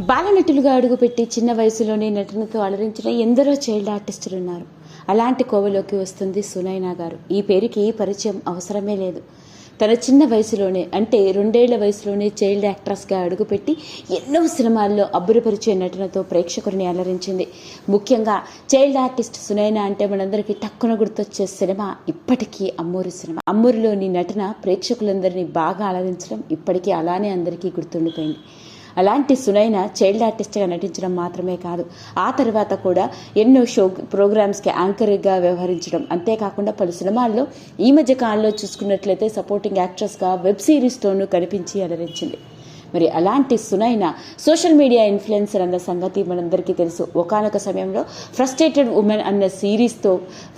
బాలనటులుగా అడుగుపెట్టి చిన్న వయసులోనే నటనతో అలరించిన ఎందరో చైల్డ్ ఆర్టిస్టులున్నారు. అలాంటి కోవలోకి వస్తుంది సునైనా గారు. ఈ పేరుకి పరిచయం అవసరమే లేదు. తన చిన్న వయసులోనే అంటే రెండేళ్ళ వయసులోనే చైల్డ్ యాక్ట్రెస్గా అడుగుపెట్టి ఎన్నో సినిమాల్లో అబ్బురపరిచే నటనతో ప్రేక్షకుడిని అలరించింది. ముఖ్యంగా చైల్డ్ ఆర్టిస్ట్ సునైనా అంటే మనందరికీ టక్కున గుర్తొచ్చే సినిమా ఇప్పటికీ అమ్మూరి సినిమా. అమ్మూరిలోని నటన ప్రేక్షకులందరినీ బాగా అలరించడం ఇప్పటికీ అలానే అందరికీ గుర్తుండిపోయింది. అలాంటి సునైన చైల్డ్ ఆర్టిస్ట్గా నటించడం మాత్రమే కాదు. ఆ తర్వాత కూడా ఎన్నో షో ప్రోగ్రామ్స్కి యాంకర్గా వ్యవహరించడం. అంతేకాకుండా పలు సినిమాల్లో ఈ మధ్య కాలంలో చూసుకున్నట్లయితే సపోర్టింగ్ యాక్ట్రెస్గా వెబ్ సిరీస్తోనూ కనిపించి అలరించింది. మరి అలాంటి సునైన సోషల్ మీడియా ఇన్ఫ్లుయెన్సర్ అన్న సంగతి మనందరికీ తెలుసు. ఒకనొక సమయంలో ఫ్రస్ట్రేటెడ్ ఉమెన్ అన్న సిరీస్తో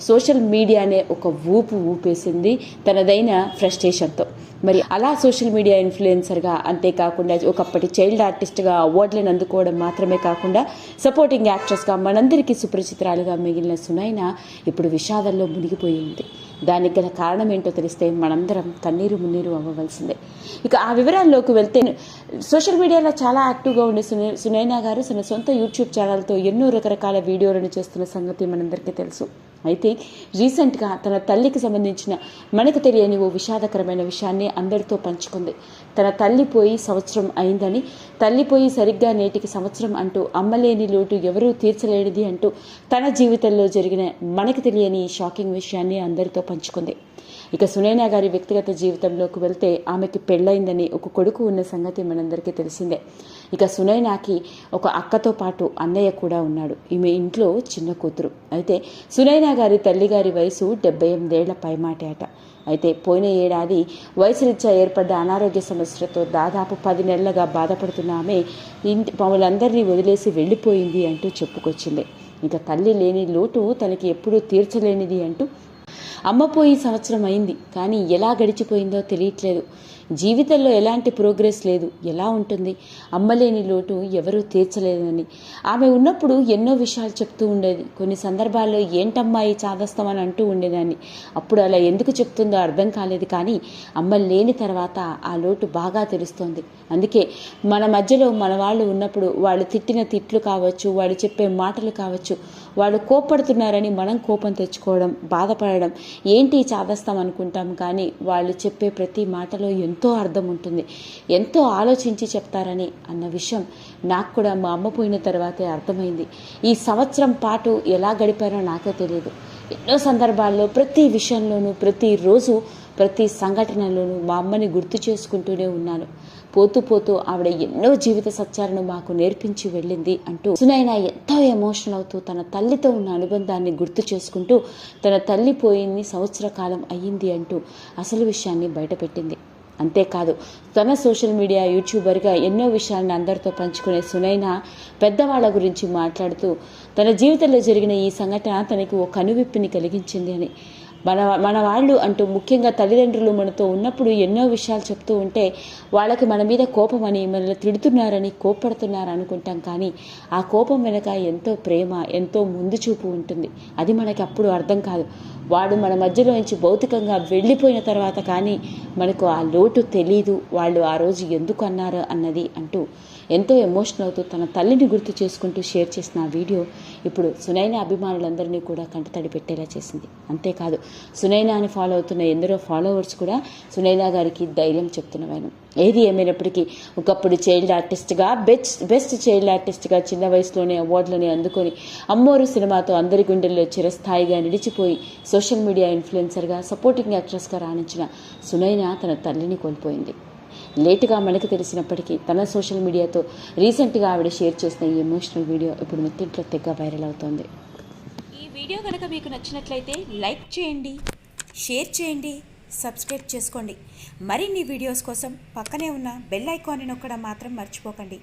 సోషల్ మీడియానే ఒక ఊపు ఊపేసింది తనదైన ఫ్రస్ట్రేషన్తో. మరి అలా సోషల్ మీడియా ఇన్ఫ్లుయెన్సర్గా అంతేకాకుండా ఒకప్పటి చైల్డ్ ఆర్టిస్ట్గా అవార్డులను అందుకోవడం మాత్రమే కాకుండా సపోర్టింగ్ యాక్ట్రెస్గా మనందరికీ సుపరిచితురాలుగా మిగిలిన సునైన ఇప్పుడు విషాదంలో మునిగిపోయింది. దానికి గల కారణం ఏంటో తెలిస్తే మనందరం కన్నీరు మున్నీరు అవ్వవలసిందే. ఇక ఆ వివరాల్లోకి వెళ్తే సోషల్ మీడియాలో చాలా యాక్టివ్గా ఉండే సునై సునైనా గారు తన సొంత యూట్యూబ్ ఛానల్తో ఎన్నో రకరకాల వీడియోలను చేస్తున్న సంగతి మనందరికీ తెలుసు. అయితే రీసెంట్గా తన తల్లికి సంబంధించిన మనకు తెలియని ఓ విషాదకరమైన విషయాన్ని అందరితో పంచుకుంది. తన తల్లి పోయి సంవత్సరం అయిందని తల్లి పోయి సరిగ్గా నేటికి సంవత్సరం అంటూ అమ్మలేని లోటు ఎవరూ తీర్చలేనిది అంటూ తన జీవితంలో జరిగిన మనకు తెలియని షాకింగ్ విషయాన్ని అందరితో పంచుకుంది. ఇక సునైనా గారి వ్యక్తిగత జీవితంలోకి వెళ్తే ఆమెకి పెళ్ళైందని ఒక కొడుకు ఉన్న సంగతి మనందరికీ తెలిసిందే. ఇక సునైనాకి ఒక అక్కతో పాటు అన్నయ్య కూడా ఉన్నాడు. ఈమె ఇంట్లో చిన్న కూతురు. అయితే సునైనా గారి తల్లిగారి వయసు డెబ్బై ఎనిమిదేళ్ళ పైమాటే అట అయితే పోయిన ఏడాది వయసురీత్యా ఏర్పడ్డ అనారోగ్య సమస్యలతో దాదాపు పది నెలలుగా బాధపడుతున్న ఆమె ఇంటి మమ్మల్ందరినీ వదిలేసి వెళ్ళిపోయింది అంటూ చెప్పుకొచ్చింది. ఇక తల్లి లేని లోటు తనకి ఎప్పుడూ తీర్చలేనిది అంటూ అమ్మ పోయి సంవత్సరం అయింది. కానీ ఎలా గడిచిపోయిందో తెలియట్లేదు. జీవితంలో ఎలాంటి ప్రోగ్రెస్ లేదు. ఎలా ఉంటుంది? అమ్మలేని లోటు ఎవరూ తీర్చలేదని. ఆమె ఉన్నప్పుడు ఎన్నో విషయాలు చెప్తూ ఉండేది. కొన్ని సందర్భాల్లో ఏంటమ్మాయి చాదస్తామని అంటూ ఉండేదాన్ని. అప్పుడు అలా ఎందుకు చెప్తుందో అర్థం కాలేదు కానీ అమ్మ లేని తర్వాత ఆ లోటు బాగా తెలుస్తోంది. అందుకే మన మధ్యలో మన వాళ్ళు ఉన్నప్పుడు వాళ్ళు తిట్టిన తిట్లు కావచ్చు వాళ్ళు చెప్పే మాటలు కావచ్చు వాళ్ళు కోపడుతున్నారని మనం కోపం తెచ్చుకోవడం బాధపడడం ఏంటి చాదస్తాం అనుకుంటాం కానీ వాళ్ళు చెప్పే ప్రతి మాటలో ఎంతో అర్థం ఉంటుంది. ఎంతో ఆలోచించి చెప్తారని అన్న విషయం నాకు కూడా మా అమ్మ పోయిన తర్వాతే అర్థమైంది. ఈ సంవత్సరం పాటు ఎలా గడిపారో నాకే తెలియదు. ఎన్నో సందర్భాల్లో ప్రతి విషయంలోనూ ప్రతిరోజు ప్రతి సంఘటనలోనూ మా అమ్మని గుర్తు చేసుకుంటూనే ఉన్నాను. పోతూ పోతూ ఆవిడ ఎన్నో జీవిత సత్యాలను మాకు నేర్పించి వెళ్ళింది అంటూ సునైన ఎంతో ఎమోషనల్ అవుతూ తన తల్లితో ఉన్న అనుబంధాన్ని గుర్తు చేసుకుంటూ తన తల్లి పోయింది సంవత్సర కాలం అయ్యింది అంటూ అసలు విషయాన్ని బయటపెట్టింది. అంతేకాదు తన సోషల్ మీడియా యూట్యూబర్గా ఎన్నో విషయాలను అందరితో పంచుకునే సునైన పెద్దవాళ్ళ గురించి మాట్లాడుతూ తన జీవితంలో జరిగిన ఈ సంఘటన తనకి ఓ కనువిప్పిని కలిగించింది అని. మన మన వాళ్ళు అంటూ ముఖ్యంగా తల్లిదండ్రులు మనతో ఉన్నప్పుడు ఎన్నో విషయాలు చెప్తూ ఉంటే వాళ్ళకి మన మీద కోపమని మనల్ని తిడుతున్నారని కోప్పడుతున్నారు అనుకుంటాం కానీ ఆ కోపం వెనక ఎంతో ప్రేమ ఎంతో ముందు చూపు ఉంటుంది. అది మనకి అప్పుడు అర్థం కాదు. వాడు మన మధ్యలో నుంచి భౌతికంగా వెళ్ళిపోయిన తర్వాత కానీ మనకు ఆ లోటు తెలీదు వాళ్ళు ఆ రోజు ఎందుకు అన్నారు అన్నది అంటూ ఎంతో ఎమోషనల్ అవుతూ తన తల్లిని గుర్తు చేసుకుంటూ షేర్ చేసిన ఆ వీడియో ఇప్పుడు సునైనా అభిమానులందరినీ కూడా కంట తడిపెట్టేలా చేసింది. అంతేకాదు సునైనా అని ఫాలో అవుతున్న ఎందరో ఫాలోవర్స్ కూడా సునైనా గారికి ధైర్యం చెప్తున్నవాను ఏది ఏమైనప్పటికీ ఒకప్పుడు చైల్డ్ ఆర్టిస్ట్గా బెస్ట్ బెస్ట్ చైల్డ్ ఆర్టిస్ట్గా చిన్న వయసులోనే అవార్డులని అందుకొని అమ్మోరు సినిమాతో అందరి గుండెల్లో చిరస్థాయిగా నిలిచిపోయి సోషల్ మీడియా ఇన్ఫ్లుయెన్సర్గా సపోర్టింగ్ యాక్ట్రెస్గా రాణించిన సునైన తన తల్లిని కోల్పోయింది. లేటుగా మనకు తెలిసినప్పటికీ తన సోషల్ మీడియాతో రీసెంట్గా ఆవిడ షేర్ చేసిన ఈ ఎమోషనల్ వీడియో ఇప్పుడు మొత్తింట్లో తెగ వైరల్ అవుతోంది. ఈ వీడియో కనుక మీకు నచ్చినట్లయితే లైక్ చేయండి షేర్ చేయండి సబ్స్క్రైబ్ చేసుకోండి. మరిన్ని వీడియోస్ కోసం పక్కనే ఉన్న బెల్ ఐకాన్ని నొక్కడం మాత్రం మర్చిపోకండి.